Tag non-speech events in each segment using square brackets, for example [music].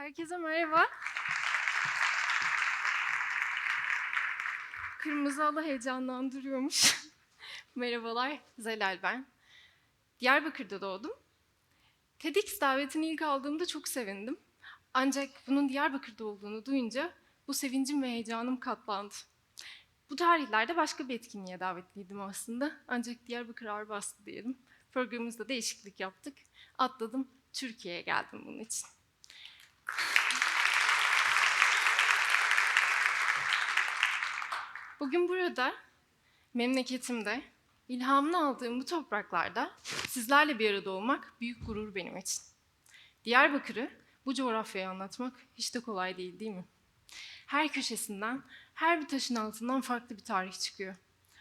Herkese merhaba. Kırmızı halı heyecanlandırıyormuş. [laughs] Merhabalar, Zelal ben. Diyarbakır'da doğdum. TEDx davetini ilk aldığımda çok sevindim. Ancak bunun Diyarbakır'da olduğunu duyunca bu sevincim ve heyecanım katlandı. Bu tarihlerde başka bir etkinliğe davetliydim aslında. Ancak Diyarbakır ağır bastı diyelim. Programımızda değişiklik yaptık. Atladım, Türkiye'ye geldim bunun için. Bugün burada, memleketimde, ilhamını aldığım bu topraklarda sizlerle bir arada olmak büyük gurur benim için. Diyarbakır'ı bu coğrafyaya anlatmak hiç de kolay değil değil mi? Her köşesinden, her bir taşın altından farklı bir tarih çıkıyor.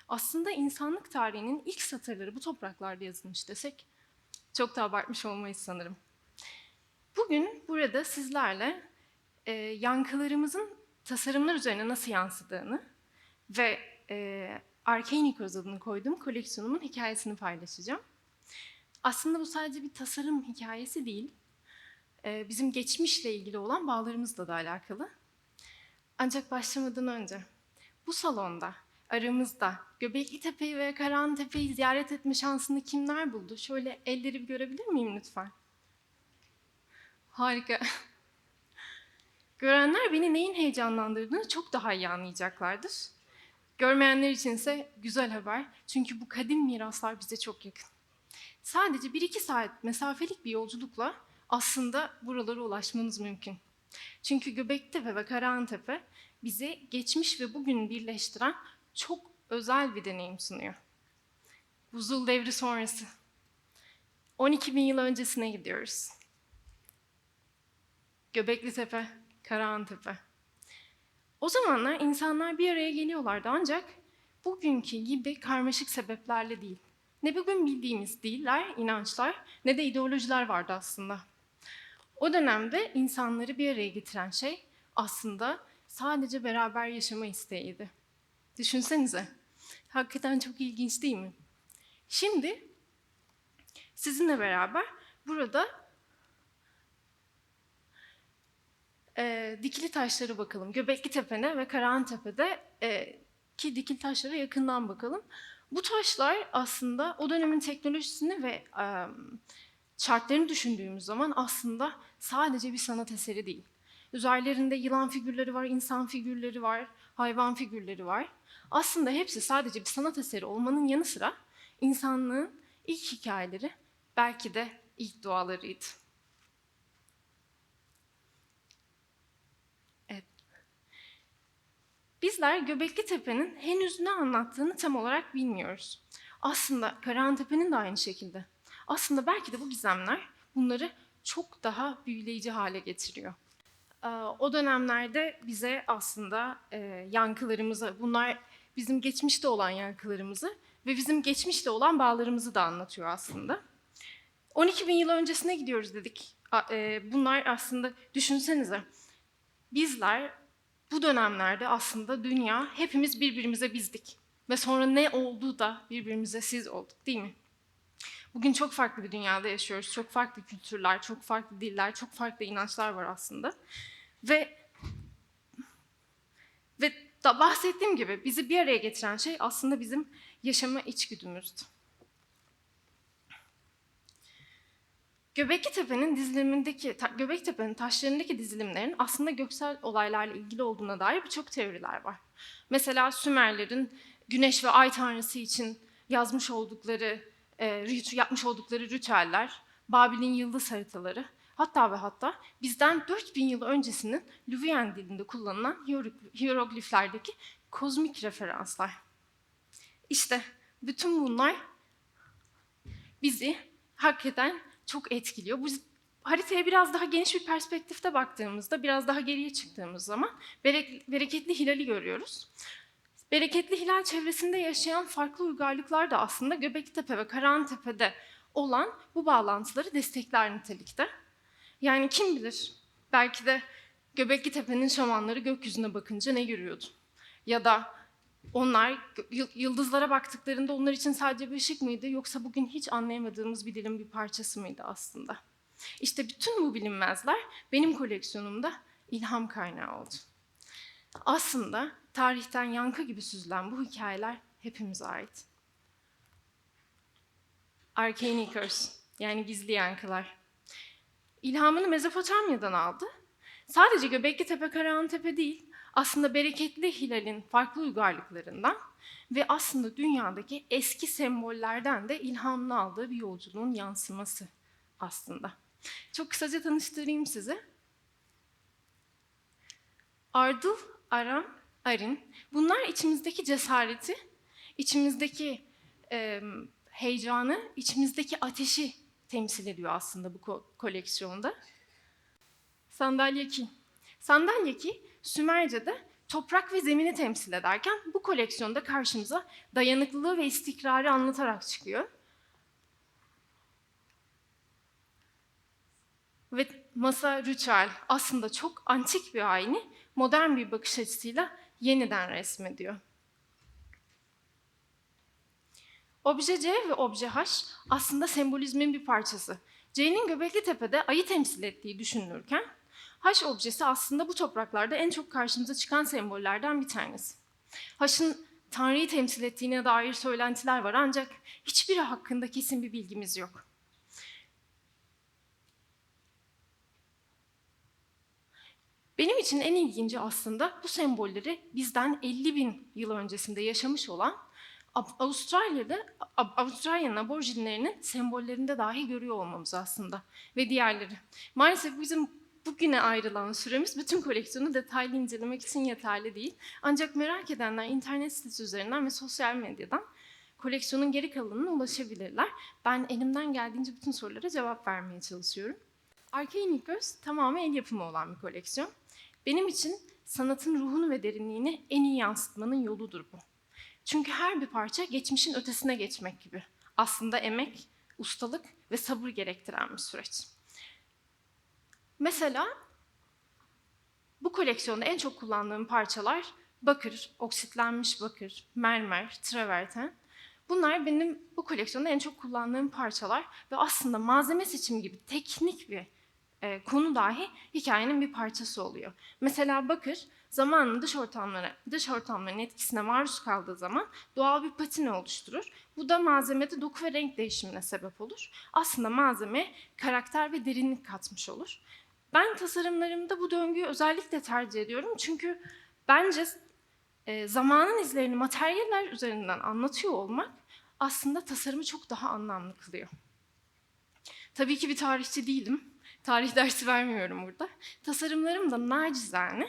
Aslında insanlık tarihinin ilk satırları bu topraklarda yazılmış desek çok da abartmış olmayız sanırım. Bugün burada sizlerle e, yankılarımızın tasarımlar üzerine nasıl yansıdığını ve e, Arcanicos adını koyduğum koleksiyonumun hikayesini paylaşacağım. Aslında bu sadece bir tasarım hikayesi değil, e, bizim geçmişle ilgili olan bağlarımızla da alakalı. Ancak başlamadan önce bu salonda aramızda Göbekli Tepe'yi ve Karahan Tepe'yi ziyaret etme şansını kimler buldu? Şöyle elleri bir görebilir miyim lütfen? Harika. [laughs] Görenler beni neyin heyecanlandırdığını çok daha iyi anlayacaklardır. Görmeyenler içinse güzel haber. Çünkü bu kadim miraslar bize çok yakın. Sadece 1-2 saat mesafelik bir yolculukla aslında buralara ulaşmanız mümkün. Çünkü Göbektepe ve Karahantepe bizi geçmiş ve bugün birleştiren çok özel bir deneyim sunuyor. Buzul devri sonrası. 12 bin yıl öncesine gidiyoruz. Göbekli Tepe, Karahantepe. O zamanlar insanlar bir araya geliyorlardı ancak bugünkü gibi karmaşık sebeplerle değil. Ne bugün bildiğimiz diller, inançlar ne de ideolojiler vardı aslında. O dönemde insanları bir araya getiren şey aslında sadece beraber yaşama isteğiydi. Düşünsenize. Hakikaten çok ilginç değil mi? Şimdi sizinle beraber burada e, dikili taşlara bakalım. Göbekli Tepe'ne ve Karahantepe'de e, ki dikili taşlara yakından bakalım. Bu taşlar aslında o dönemin teknolojisini ve e, şartlarını düşündüğümüz zaman aslında sadece bir sanat eseri değil. Üzerlerinde yılan figürleri var, insan figürleri var, hayvan figürleri var. Aslında hepsi sadece bir sanat eseri olmanın yanı sıra insanlığın ilk hikayeleri, belki de ilk dualarıydı. Bizler Göbekli Tepe'nin henüz ne anlattığını tam olarak bilmiyoruz. Aslında Karahantepe'nin de aynı şekilde. Aslında belki de bu gizemler bunları çok daha büyüleyici hale getiriyor. Ee, O dönemlerde bize aslında e, yankılarımızı, bunlar bizim geçmişte olan yankılarımızı ve bizim geçmişte olan bağlarımızı da anlatıyor aslında. 12 bin yıl öncesine gidiyoruz dedik. E, Bunlar aslında düşünsenize. Bizler bu dönemlerde aslında dünya hepimiz birbirimize bizdik. Ve sonra ne oldu da birbirimize siz olduk değil mi? Bugün çok farklı bir dünyada yaşıyoruz. Çok farklı kültürler, çok farklı diller, çok farklı inançlar var aslında. Ve ve da bahsettiğim gibi bizi bir araya getiren şey aslında bizim yaşama içgüdümüzdü. Göbekli Tepe'nin dizilimindeki, ta, Göbektepe'nin taşlarındaki dizilimlerin aslında göksel olaylarla ilgili olduğuna dair birçok teoriler var. Mesela Sümerlerin güneş ve ay tanrısı için yazmış oldukları, e, yapmış oldukları ritüeller, Babil'in yıldız haritaları, hatta ve hatta bizden 4000 yıl öncesinin Lüvyen dilinde kullanılan hieroglif- hierogliflerdeki kozmik referanslar. İşte bütün bunlar bizi hakikaten çok etkiliyor. Bu haritaya biraz daha geniş bir perspektifte baktığımızda, biraz daha geriye çıktığımız zaman berek- bereketli hilali görüyoruz. Bereketli hilal çevresinde yaşayan farklı uygarlıklar da aslında Göbektepe ve Karahantepe'de olan bu bağlantıları destekler nitelikte. Yani kim bilir belki de Göbekli Tepe'nin şamanları gökyüzüne bakınca ne görüyordu? Ya da onlar yıldızlara baktıklarında onlar için sadece bir ışık mıydı yoksa bugün hiç anlayamadığımız bir dilin bir parçası mıydı aslında? İşte bütün bu bilinmezler benim koleksiyonumda ilham kaynağı oldu. Aslında tarihten yankı gibi süzülen bu hikayeler hepimize ait. Arcane Echoes, yani gizli yankılar. İlhamını Mezopotamya'dan aldı. Sadece Göbekli Tepe, Karahan Tepe değil, aslında bereketli hilalin farklı uygarlıklarından ve aslında dünyadaki eski sembollerden de ilhamını aldığı bir yolculuğun yansıması aslında. Çok kısaca tanıştırayım sizi. Ardıl, Aram, Arin. Bunlar içimizdeki cesareti, içimizdeki e, heyecanı, içimizdeki ateşi temsil ediyor aslında bu ko- koleksiyonda. Sandalyeki. Sandalyeki Sümerce'de toprak ve zemini temsil ederken bu koleksiyonda karşımıza dayanıklılığı ve istikrarı anlatarak çıkıyor. Ve masa ritüel aslında çok antik bir ayini modern bir bakış açısıyla yeniden resmediyor. Obje C ve obje H aslında sembolizmin bir parçası. C'nin Göbekli Tepe'de ayı temsil ettiği düşünülürken H objesi aslında bu topraklarda en çok karşımıza çıkan sembollerden bir tanesi. H'ın Tanrı'yı temsil ettiğine dair söylentiler var ancak hiçbiri hakkında kesin bir bilgimiz yok. Benim için en ilginci aslında bu sembolleri bizden 50 bin yıl öncesinde yaşamış olan Avustralya'da Avustralya'nın aborjinlerinin sembollerinde dahi görüyor olmamız aslında ve diğerleri. Maalesef bizim bugüne ayrılan süremiz bütün koleksiyonu detaylı incelemek için yeterli değil. Ancak merak edenler internet sitesi üzerinden ve sosyal medyadan koleksiyonun geri kalanına ulaşabilirler. Ben elimden geldiğince bütün sorulara cevap vermeye çalışıyorum. Arcane Göz tamamen el yapımı olan bir koleksiyon. Benim için sanatın ruhunu ve derinliğini en iyi yansıtmanın yoludur bu. Çünkü her bir parça geçmişin ötesine geçmek gibi. Aslında emek, ustalık ve sabır gerektiren bir süreç. Mesela bu koleksiyonda en çok kullandığım parçalar bakır, oksitlenmiş bakır, mermer, traverten. Bunlar benim bu koleksiyonda en çok kullandığım parçalar ve aslında malzeme seçimi gibi teknik bir e, konu dahi hikayenin bir parçası oluyor. Mesela bakır zamanın dış ortamlara, dış ortamların etkisine maruz kaldığı zaman doğal bir patine oluşturur. Bu da malzemede doku ve renk değişimine sebep olur. Aslında malzeme karakter ve derinlik katmış olur. Ben tasarımlarımda bu döngüyü özellikle tercih ediyorum çünkü bence e, zamanın izlerini materyaller üzerinden anlatıyor olmak aslında tasarımı çok daha anlamlı kılıyor. Tabii ki bir tarihçi değilim. Tarih dersi vermiyorum burada. Tasarımlarım da nacizane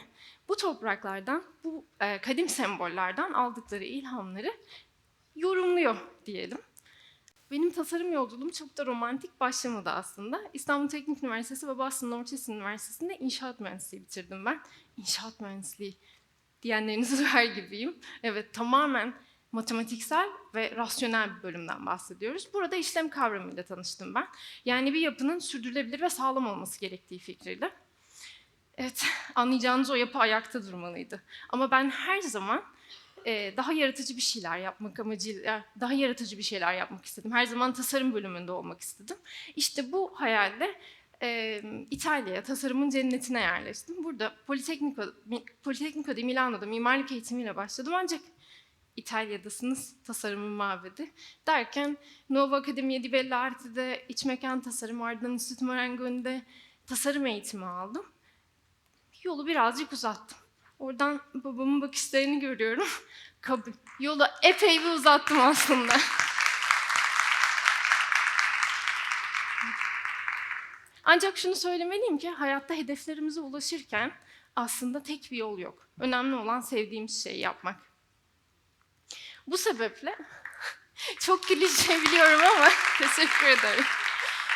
bu topraklardan, bu e, kadim sembollerden aldıkları ilhamları yorumluyor diyelim. Benim tasarım yolculuğum çok da romantik başlamadı aslında. İstanbul Teknik Üniversitesi ve Boston Northeastern Üniversitesi'nde inşaat mühendisliği bitirdim ben. İnşaat mühendisliği diyenleriniz [laughs] var gibiyim. Evet tamamen matematiksel ve rasyonel bir bölümden bahsediyoruz. Burada işlem kavramıyla tanıştım ben. Yani bir yapının sürdürülebilir ve sağlam olması gerektiği fikriyle. Evet, anlayacağınız o yapı ayakta durmalıydı. Ama ben her zaman daha yaratıcı bir şeyler yapmak amacıyla, daha yaratıcı bir şeyler yapmak istedim. Her zaman tasarım bölümünde olmak istedim. İşte bu hayalle e, İtalya'ya, tasarımın cennetine yerleştim. Burada Politecnico di Milano'da mimarlık eğitimiyle başladım ancak İtalya'dasınız, tasarımın mabedi. Derken Nuova Accademia di Belle Arte'de iç mekan tasarım, ardından Instituto Marangoni'de tasarım eğitimi aldım. Yolu birazcık uzattım. Oradan babamın bakışlarını görüyorum. [laughs] Kabul. Yolu epey bir uzattım aslında. Ancak şunu söylemeliyim ki hayatta hedeflerimize ulaşırken aslında tek bir yol yok. Önemli olan sevdiğimiz şeyi yapmak. Bu sebeple [laughs] çok klişe biliyorum ama [laughs] teşekkür ederim.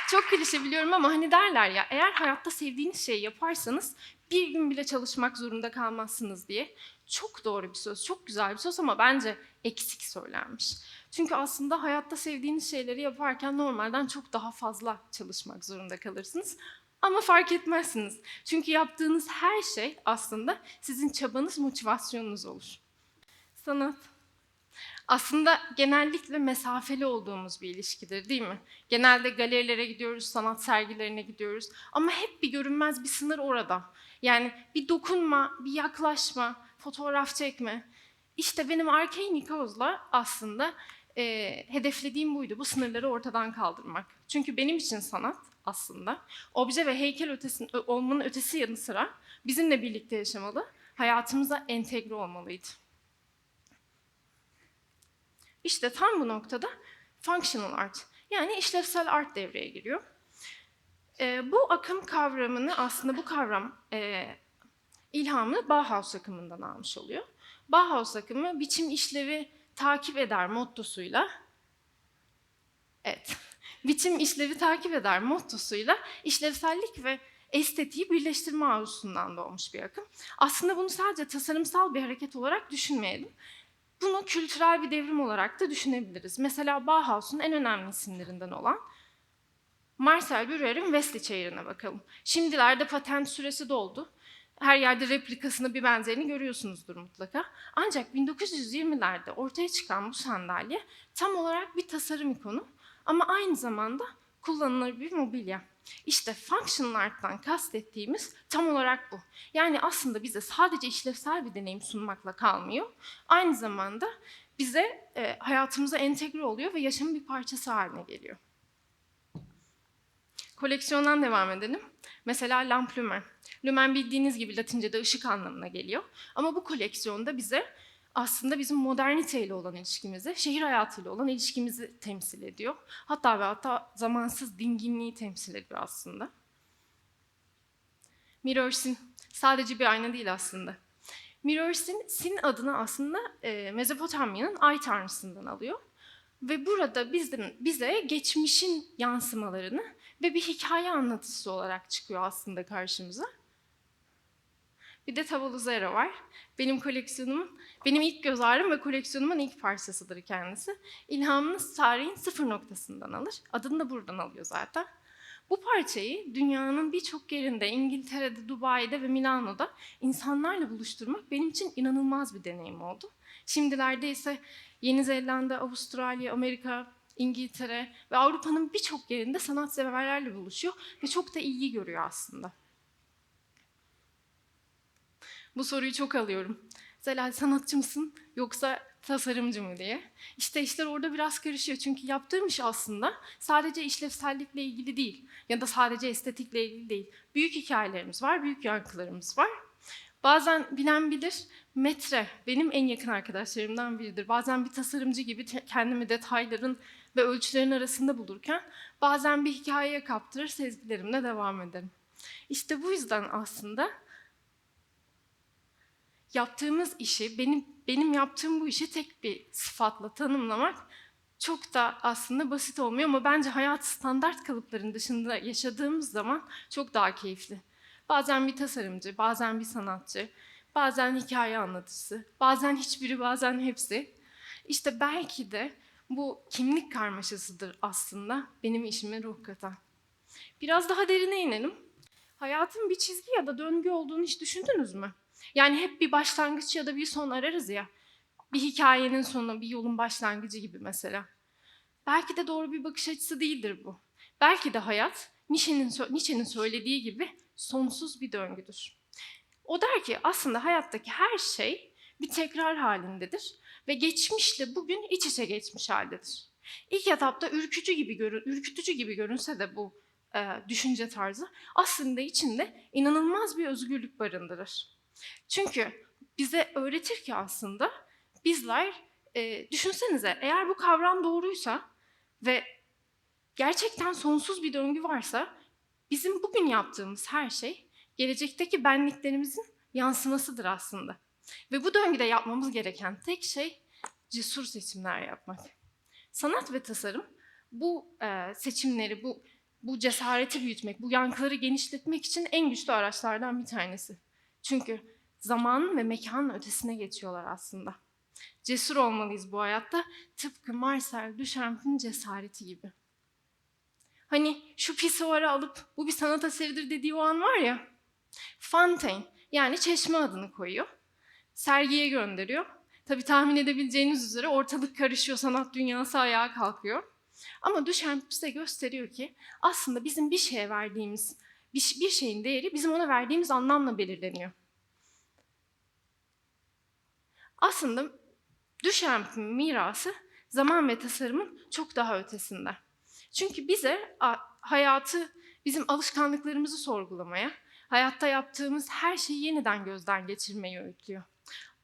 Çok klişe biliyorum ama hani derler ya eğer hayatta sevdiğiniz şeyi yaparsanız bir gün bile çalışmak zorunda kalmazsınız diye. Çok doğru bir söz, çok güzel bir söz ama bence eksik söylenmiş. Çünkü aslında hayatta sevdiğiniz şeyleri yaparken normalden çok daha fazla çalışmak zorunda kalırsınız. Ama fark etmezsiniz. Çünkü yaptığınız her şey aslında sizin çabanız, motivasyonunuz olur. Sanat. Aslında genellikle mesafeli olduğumuz bir ilişkidir değil mi? Genelde galerilere gidiyoruz, sanat sergilerine gidiyoruz ama hep bir görünmez bir sınır orada. Yani bir dokunma, bir yaklaşma, fotoğraf çekme. İşte benim Arkey Nikoz'la aslında e, hedeflediğim buydu, bu sınırları ortadan kaldırmak. Çünkü benim için sanat aslında obje ve heykel ötesi, olmanın ötesi yanı sıra bizimle birlikte yaşamalı, hayatımıza entegre olmalıydı. İşte tam bu noktada functional art yani işlevsel art devreye giriyor. E, bu akım kavramını aslında bu kavram e, ilhamını Bauhaus akımından almış oluyor. Bauhaus akımı biçim işlevi takip eder mottosuyla Evet. [laughs] Biçim işlevi takip eder mottosuyla işlevsellik ve estetiği birleştirme arzusundan doğmuş bir akım. Aslında bunu sadece tasarımsal bir hareket olarak düşünmeyelim. Bunu kültürel bir devrim olarak da düşünebiliriz. Mesela Bauhaus'un en önemli isimlerinden olan Marcel Breuer'in Wesley çayırına bakalım. Şimdilerde patent süresi doldu. Her yerde replikasını bir benzerini görüyorsunuzdur mutlaka. Ancak 1920'lerde ortaya çıkan bu sandalye tam olarak bir tasarım ikonu ama aynı zamanda kullanılır bir mobilya. İşte functional art'tan kastettiğimiz tam olarak bu. Yani aslında bize sadece işlevsel bir deneyim sunmakla kalmıyor. Aynı zamanda bize e, hayatımıza entegre oluyor ve yaşamın bir parçası haline geliyor. Koleksiyondan devam edelim. Mesela lamp lumen. Lumen bildiğiniz gibi Latince'de ışık anlamına geliyor. Ama bu koleksiyonda bize aslında bizim moderniteyle olan ilişkimizi, şehir hayatıyla olan ilişkimizi temsil ediyor. Hatta ve hatta zamansız dinginliği temsil ediyor aslında. Mirror Sin sadece bir ayna değil aslında. Mirror Sin, adını aslında e, Mezopotamya'nın ay tanrısından alıyor. Ve burada bizim, bize geçmişin yansımalarını ve bir hikaye anlatısı olarak çıkıyor aslında karşımıza. Bir de Tavalu Zero var. Benim koleksiyonumun, benim ilk göz ağrım ve koleksiyonumun ilk parçasıdır kendisi. İlhamını tarihin sıfır noktasından alır. Adını da buradan alıyor zaten. Bu parçayı dünyanın birçok yerinde, İngiltere'de, Dubai'de ve Milano'da insanlarla buluşturmak benim için inanılmaz bir deneyim oldu. Şimdilerde ise Yeni Zelanda, Avustralya, Amerika, İngiltere ve Avrupa'nın birçok yerinde sanatseverlerle buluşuyor ve çok da ilgi görüyor aslında. Bu soruyu çok alıyorum. Zelal sanatçı mısın yoksa tasarımcı mı diye. İşte işler orada biraz karışıyor. Çünkü yaptığım iş aslında sadece işlevsellikle ilgili değil ya da sadece estetikle ilgili değil. Büyük hikayelerimiz var, büyük yankılarımız var. Bazen bilen bilir, metre benim en yakın arkadaşlarımdan biridir. Bazen bir tasarımcı gibi kendimi detayların ve ölçülerin arasında bulurken bazen bir hikayeye kaptırır, sezgilerimle devam ederim. İşte bu yüzden aslında yaptığımız işi, benim benim yaptığım bu işi tek bir sıfatla tanımlamak çok da aslında basit olmuyor ama bence hayat standart kalıpların dışında yaşadığımız zaman çok daha keyifli. Bazen bir tasarımcı, bazen bir sanatçı, bazen hikaye anlatıcısı, bazen hiçbiri, bazen hepsi. İşte belki de bu kimlik karmaşasıdır aslında benim işime ruh katan. Biraz daha derine inelim. Hayatın bir çizgi ya da döngü olduğunu hiç düşündünüz mü? Yani hep bir başlangıç ya da bir son ararız ya. Bir hikayenin sonu, bir yolun başlangıcı gibi mesela. Belki de doğru bir bakış açısı değildir bu. Belki de hayat Nietzsche'nin Nietzsche'nin söylediği gibi sonsuz bir döngüdür. O der ki aslında hayattaki her şey bir tekrar halindedir ve geçmişle bugün iç içe geçmiş haldedir. İlk etapta ürkücü gibi görün, ürkütücü gibi görünse de bu e, düşünce tarzı aslında içinde inanılmaz bir özgürlük barındırır. Çünkü bize öğretir ki aslında bizler e, düşünsenize eğer bu kavram doğruysa ve gerçekten sonsuz bir döngü varsa bizim bugün yaptığımız her şey gelecekteki benliklerimizin yansımasıdır aslında. Ve bu döngüde yapmamız gereken tek şey cesur seçimler yapmak. Sanat ve tasarım bu e, seçimleri, bu bu cesareti büyütmek, bu yankıları genişletmek için en güçlü araçlardan bir tanesi. Çünkü zamanın ve mekanın ötesine geçiyorlar aslında. Cesur olmalıyız bu hayatta tıpkı Marcel Duchamp'in cesareti gibi. Hani şu pisuarı alıp bu bir sanat eseridir dediği o an var ya, Fontaine yani çeşme adını koyuyor. Sergiye gönderiyor Tabii tahmin edebileceğiniz üzere ortalık karışıyor, sanat dünyası ayağa kalkıyor. Ama Duchamp bize gösteriyor ki aslında bizim bir şeye verdiğimiz, bir, bir şeyin değeri bizim ona verdiğimiz anlamla belirleniyor. Aslında Duchamp'in mirası zaman ve tasarımın çok daha ötesinde. Çünkü bize hayatı, bizim alışkanlıklarımızı sorgulamaya, hayatta yaptığımız her şeyi yeniden gözden geçirmeyi öğütlüyor.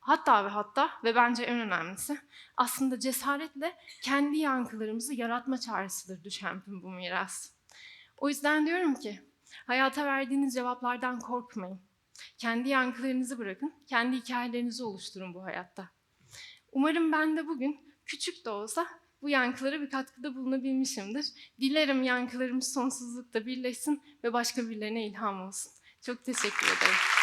Hatta ve hatta ve bence en önemlisi aslında cesaretle kendi yankılarımızı yaratma çağrısıdır Duchamp'in bu miras. O yüzden diyorum ki hayata verdiğiniz cevaplardan korkmayın. Kendi yankılarınızı bırakın, kendi hikayelerinizi oluşturun bu hayatta. Umarım ben de bugün küçük de olsa bu yankılara bir katkıda bulunabilmişimdir. Dilerim yankılarımız sonsuzlukta birleşsin ve başka birilerine ilham olsun. Çok teşekkür ederim.